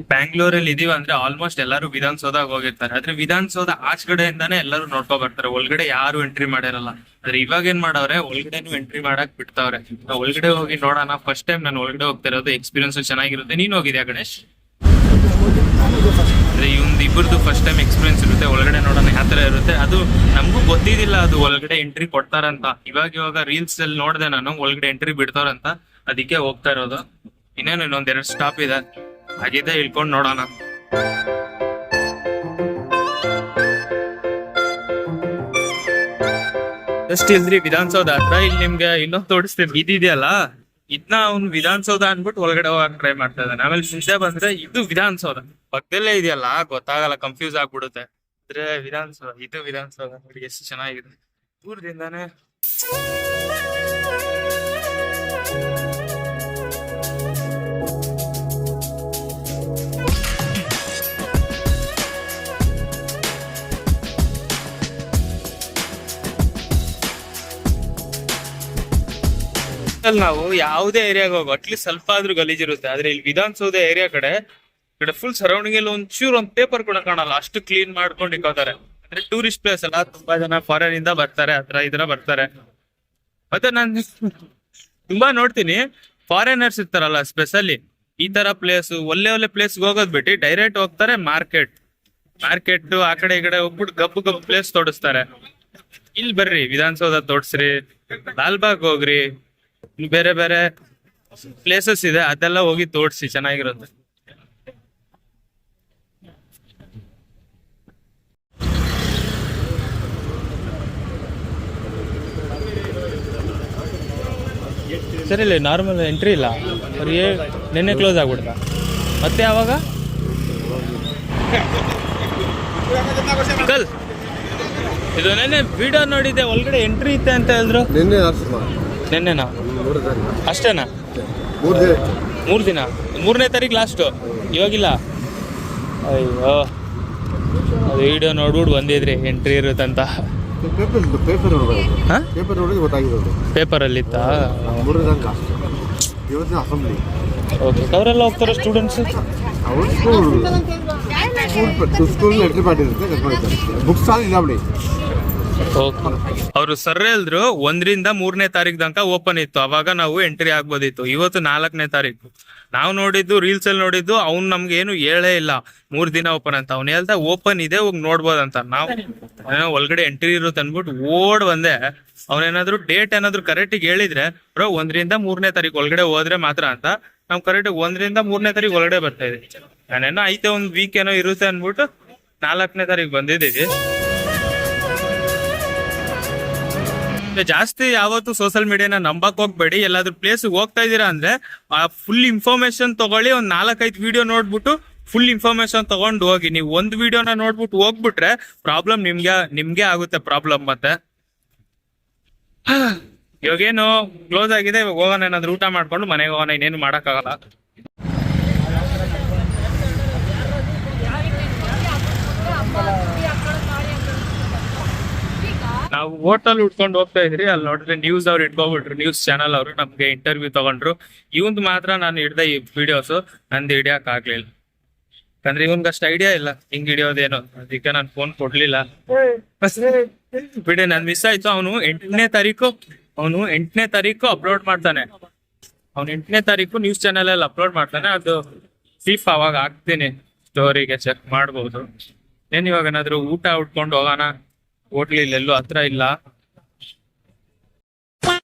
ಬ್ಯಾಂಗ್ಳೂರಲ್ಲಿ ಇದೀವಿ ಅಂದ್ರೆ ಆಲ್ಮೋಸ್ಟ್ ಎಲ್ಲರೂ ವಿಧಾನಸೌಧ ಹೋಗಿರ್ತಾರೆ. ಆದ್ರೆ ವಿಧಾನಸೌಧ ಆಚ್ಗಡೆಯಿಂದಾನೆ ಎಲ್ಲರೂ ನೋಡ್ಕೊ ಬರ್ತಾರೆ. ಒಳಗಡೆ ಯಾರು ಎಂಟ್ರಿ ಮಾಡಿರಲ್ಲ. ಆದ್ರೆ ಇವಾಗ ಏನ್ ಮಾಡವ್ರೆ? ಒಳಗಡೆನು ಎಂಟ್ರಿ ಮಾಡಕ್ ಬಿಡ್ತಾವ್ರೆ. ಒಳಗಡೆ ಹೋಗಿ ನೋಡೋಣ. ಫಸ್ಟ್ ಟೈಮ್ ನಾನು ಒಳಗಡೆ ಹೋಗ್ತಿರೋದು ಎಕ್ಸ್ಪೀರಿಯನ್ಸ್ ಚೆನ್ನಾಗಿರುತ್ತೆ. ನೀನ್ ಹೋಗಿದ್ಯಾ ಗಣೇಶ್? ಅಂದ್ರೆ ಇವಂದು ಇಬ್ಬರದು ಫಸ್ಟ್ ಟೈಮ್ ಎಕ್ಸ್ಪೀರಿಯನ್ಸ್ ಇರುತ್ತೆ. ಒಳಗಡೆ ನೋಡೋಣ ಯಾವ ತರ ಇರುತ್ತೆ. ಅದು ನಮಗೂ ಗೊತ್ತಿದಿಲ್ಲ ಅದು ಒಳಗಡೆ ಎಂಟ್ರಿ ಕೊಡ್ತಾರಂತ. ಇವಾಗ ಇವಾಗ ರೀಲ್ಸ್ ಅಲ್ಲಿ ನೋಡ್ದೆ ನಾನು, ಒಳಗಡೆ ಎಂಟ್ರಿ ಬಿಡ್ತಾರಂತ ಅದಕ್ಕೆ ಹೋಗ್ತಾ ಇರೋದು. ಇನ್ನೇನು ಇನ್ನೊಂದ್ ಎರಡು ಸ್ಟಾಪ್ ಇದೆ. ಹಾಗಿದ್ದೆ ಇಳ್ಕೊಂಡು ನೋಡೋಣ. ಜಸ್ಟ್ ಇಲ್ರಿ ವಿಧಾನಸೌಧ ಹತ್ರ. ಇಲ್ಲಿ ನಿಮ್ಗೆ ಇನ್ನೊಂದು ತೋರಿಸ್ತೀನಿ. ಇದಿದೆಯಲ್ಲ? ಇದನ್ನ ಅವ್ನು ವಿಧಾನಸೌಧ ಅನ್ಬಿಟ್ಟು ಒಳಗಡೆ ಹೋಗಕ್ ಟ್ರೈ ಮಾಡ್ತಾ ಇದ್ದಾನೆ. ಆಮೇಲೆ ಮುಂದೆ ಬಂದ್ರೆ ಇದು ವಿಧಾನಸೌಧ. ಪಕ್ಕದಲ್ಲೇ ಇದೆಯಲ್ಲ? ಗೊತ್ತಾಗಲ್ಲ ಕನ್ಫ್ಯೂಸ್ ಆಗ್ಬಿಡುತ್ತೆ. ಅಂದ್ರೆ ವಿಧಾನಸೌಧ, ಇದು ವಿಧಾನಸೌಧ. ನೋಡಿ, ಎಷ್ಟು ಚೆನ್ನಾಗಿದೆ. ದೂರದಿಂದಾನೇ. ನಾವು ಯಾವುದೇ ಏರಿಯಾಗ ಹೋಗೋ ಅಟ್ಲೀಸ್ಟ್ ಸ್ವಲ್ಪ ಆದ್ರೂ ಗಲೀಜಿರುತ್ತೆ ಆದ್ರೆ ಇಲ್ಲಿ ವಿಧಾನಸೌಧ ಏರಿಯಾ ಕಡೆ ಕಡೆ ಫುಲ್ ಸರೌಂಡಿಂಗ್ ಅಲ್ಲಿ ಒಂಚೂರು ಒಂದ್ ಪೇಪರ್ ಕೂಡ ಕಾಣಲ್ಲ. ಅಷ್ಟು ಕ್ಲೀನ್ ಮಾಡ್ಕೊಂಡು ಇಕ್ಕೋತಾರೆ. ಅಂದ್ರೆ ಟೂರಿಸ್ಟ್ ಪ್ಲೇಸ್ ಅಲ್ಲ, ತುಂಬಾ ಜನ ಫಾರಿನ್ ಇಂದ ಬರ್ತಾರೆ ಆತರ ಇದ್ರ ಬರ್ತಾರೆ. ಮತ್ತೆ ನಾನ್ ತುಂಬಾ ನೋಡ್ತೀನಿ ಫಾರಿನರ್ಸ್ ಇರ್ತಾರಲ್ಲ ಸ್ಪೆಷಲಿ ಈ ತರ ಪ್ಲೇಸ್ ಒಳ್ಳೆ ಒಳ್ಳೆ ಪ್ಲೇಸ್ ಹೋಗೋದ್ ಬಿಟ್ಟು ಡೈರೆಕ್ಟ್ ಹೋಗ್ತಾರೆ ಮಾರ್ಕೆಟ್ ಮಾರ್ಕೆಟ್ ಆ ಕಡೆ ಈ ಕಡೆ ಹೋಗ್ಬಿಟ್ಟು ಗಬ್ಬು ಗಬ್ಬು ಪ್ಲೇಸ್ ತೋಡಿಸ್ತಾರೆ ಇಲ್ಲಿ ಬರ್ರಿ, ವಿಧಾನಸೌಧ ತೋಡ್ಸ್ರಿ ಲಾಲ್ಬಾಗ್ ಹೋಗ್ರಿ. ಇನ್ನು ಬೇರೆ ಬೇರೆ ಪ್ಲೇಸಸ್ ಇದೆ ಅದೆಲ್ಲ ಹೋಗಿ ತೋರಿಸಿ ಚೆನ್ನಾಗಿರುತ್ತೆ. ಸರಿ ಇಲ್ಲ ನಾರ್ಮಲ್ ಎಂಟ್ರಿ ಇಲ್ಲ. ಅವ್ರಿಗೆ ನೆನ್ನೆ ಕ್ಲೋಸ್ ಆಗ್ಬಿಡ್ತಾ ಮತ್ತೆ ಯಾವಾಗ? ಇದು ನೆನ್ನೆ ವಿಡಿಯೋ ನೋಡಿದ್ದೆ ಒಳಗಡೆ ಎಂಟ್ರಿ ಇತ್ತೆ ಅಂತ ಹೇಳಿದ್ರು. ನಿನ್ನೆ ನೆನ್ನೆನಾ? ಅಷ್ಟೇನಾ? ಮೂರು ದಿನ. ಮೂರು ದಿನ ಮೂರನೇ ತಾರೀಕು ಲಾಸ್ಟು ಇವಾಗಿಲ್ಲ. ಅಯ್ಯೋ. ಅದು ವಿಡಿಯೋ ನೋಡ್ಬಿಟ್ಟು ಬಂದಿದ್ರಿ ಎಂಟ್ರಿ ಇರುತ್ತಂತ ಪೇಪರಲ್ಲಿತ್ತಾ ಓಕೆ ಅವರೆಲ್ಲ ಹೋಗ್ತಾರೆ ಸ್ಟೂಡೆಂಟ್ಸ್ ಬುಕ್ಸ್ ಆಗಿದೆ ಅವರು ಸರ್ ಹೇಳಿದ್ರು, ಒಂದ್ರಿಂದ ಮೂರನೇ ತಾರೀಕು ತನಕ ಓಪನ್ ಇತ್ತು. ಅವಾಗ ನಾವು ಎಂಟ್ರಿ ಆಗ್ಬೋದಿತ್ತು. ಇವತ್ತು ನಾಲ್ಕನೇ ತಾರೀಕು ನಾವು ನೋಡಿದ್ದು ರೀಲ್ಸ್ ಅಲ್ಲಿ ನೋಡಿದ್ದು, ಅವ್ನ್ ನಮ್ಗೆ ಏನು ಹೇಳೇ ಇಲ್ಲ. ಮೂರ್ ದಿನ ಓಪನ್ ಅಂತ. ಅವ್ನು ಹೇಳ್ತಾ ಓಪನ್ ಇದೆ, ಹೋಗಿ ನೋಡ್ಬೋದಂತ ನಾವು ಒಳಗಡೆ ಎಂಟ್ರಿ ಇರುತ್ತೆ ಅನ್ಬಿಟ್ಟು ಓಡ್ ಬಂದೆ. ಅವನೇನಾದ್ರು ಡೇಟ್ ಏನಾದ್ರು ಕರೆಕ್ಟಿಗೆ ಹೇಳಿದ್ರೆ, ಬ್ರೋ, ಒಂದ್ರಿಂದ ಮೂರನೇ ತಾರೀಕು ಒಳಗಡೆ ಹೋದ್ರೆ ಮಾತ್ರ ಅಂತ. ನಾವು ಕರೆಕ್ಟ್ ಒಂದ್ರಿಂದ ಮೂರನೇ ತಾರೀಕು ಒಳಗಡೆ ಬರ್ತಾ ಇದ್ದೀವಿ ನಾನೇನೋ ಐತೆ, ಒಂದ್ ವೀಕ್ ಏನೋ ಇರುತ್ತೆ ಅನ್ಬಿಟ್ಟು ನಾಲ್ಕನೇ ತಾರೀಕು ಬಂದಿದ್ದೀವಿ. ಮತ್ತೆ ಜಾಸ್ತಿ ಯಾವತ್ತು ಸೋಷಿಯಲ್ ಮೀಡಿಯಾನ ನಂಬಕ್ ಹೋಗ್ಬೇಡಿ. ಎಲ್ಲಾದ್ರೂ ಪ್ಲೇಸ್ ಹೋಗ್ತಾ ಇದೀರಾ ಅಂದ್ರೆ ಫುಲ್ ಇನ್ಫಾರ್ಮೇಶನ್ ತಗೊಳ್ಳಿ. ಒಂದ್ ನಾಲ್ಕೈದು ವಿಡಿಯೋ ನೋಡ್ಬಿಟ್ಟು ಫುಲ್ ಇನ್ಫಾರ್ಮೇಶನ್ ತಗೊಂಡು ಹೋಗಿ. ನೀವು ಒಂದ್ ವಿಡಿಯೋನ ನೋಡ್ಬಿಟ್ಟು ಹೋಗ್ಬಿಟ್ರೆ ಪ್ರಾಬ್ಲಮ್ ನಿಮ್ಗೆ ನಿಮ್ಗೆ ಆಗುತ್ತೆ ಪ್ರಾಬ್ಲಮ್ ಮತ್ತೆ. ಇವಾಗೇನು ಕ್ಲೋಸ್ ಆಗಿದೆ. ಇವಾಗ ಹೋಗೋಣ, ಏನಾದ್ರು ಊಟ ಮಾಡ್ಕೊಂಡು ಮನೆಗೆ ಹೋಗೋಣ. ಇನ್ನೇನು ಮಾಡಕ್ಕಾಗಲ್ಲ. ಹೋಟೆಲ್ ಉಟ್ಕೊಂಡು ಹೋಗ್ತಾ ಇದ್ರಿ, ಅಲ್ಲಿ ನೋಡಿದ್ರೆ ನ್ಯೂಸ್ ಅವ್ರು ಇಟ್ಕೊಬಿಟ್ರು ನ್ಯೂಸ್ ಚಾನಲ್ ಅವರು ನಮ್ಗೆ ಇಂಟರ್ವ್ಯೂ ತಗೊಂಡ್ರು. ಇವಂದ್ ಮಾತ್ರ ನಾನು ಹಿಡ್ದೆ ಈ ವಿಡಿಯೋಸ್ ನಂದು ಹಿಡಿಯಕ್ ಆಗ್ಲಿಲ್ಲ. ಯಾಕಂದ್ರೆ ಇವನ್ಗೆ ಅಷ್ಟು ಐಡಿಯಾ ಇಲ್ಲ, ಹಿಂಗ್ ಹಿಡಿಯೋದೇನೋ, ಅದಕ್ಕೆ ನಾನು ಫೋನ್ ಕೊಡ್ಲಿಲ್ಲ. ಬಿಡಿ, ನನ್ ಮಿಸ್ ಆಯ್ತು. ಅವನು ಎಂಟನೇ ತಾರೀಕು, ಅವನು ಎಂಟನೇ ತಾರೀಕು ಅಪ್ಲೋಡ್ ಮಾಡ್ತಾನೆ. ಅವ್ನು ಎಂಟನೇ ತಾರೀಕು ನ್ಯೂಸ್ ಚಾನೆಲ್ ಅಲ್ಲಿ ಅಪ್ಲೋಡ್ ಮಾಡ್ತಾನೆ. ಅದು ಸೀಫ್ ಅವಾಗ ಹಾಕ್ತೀನಿ ಸ್ಟೋರಿಗೆ ಚೆಕ್ ಮಾಡ್ಬೋದು. ಏನ್ ಇವಾಗ ಏನಾದ್ರು ಊಟ ಉಟ್ಕೊಂಡು ಹೋಗೋಣ? ಹೋಟ್ಲ್ ಎಲ್ಲೂ ಹತ್ರ ಇಲ್ಲ.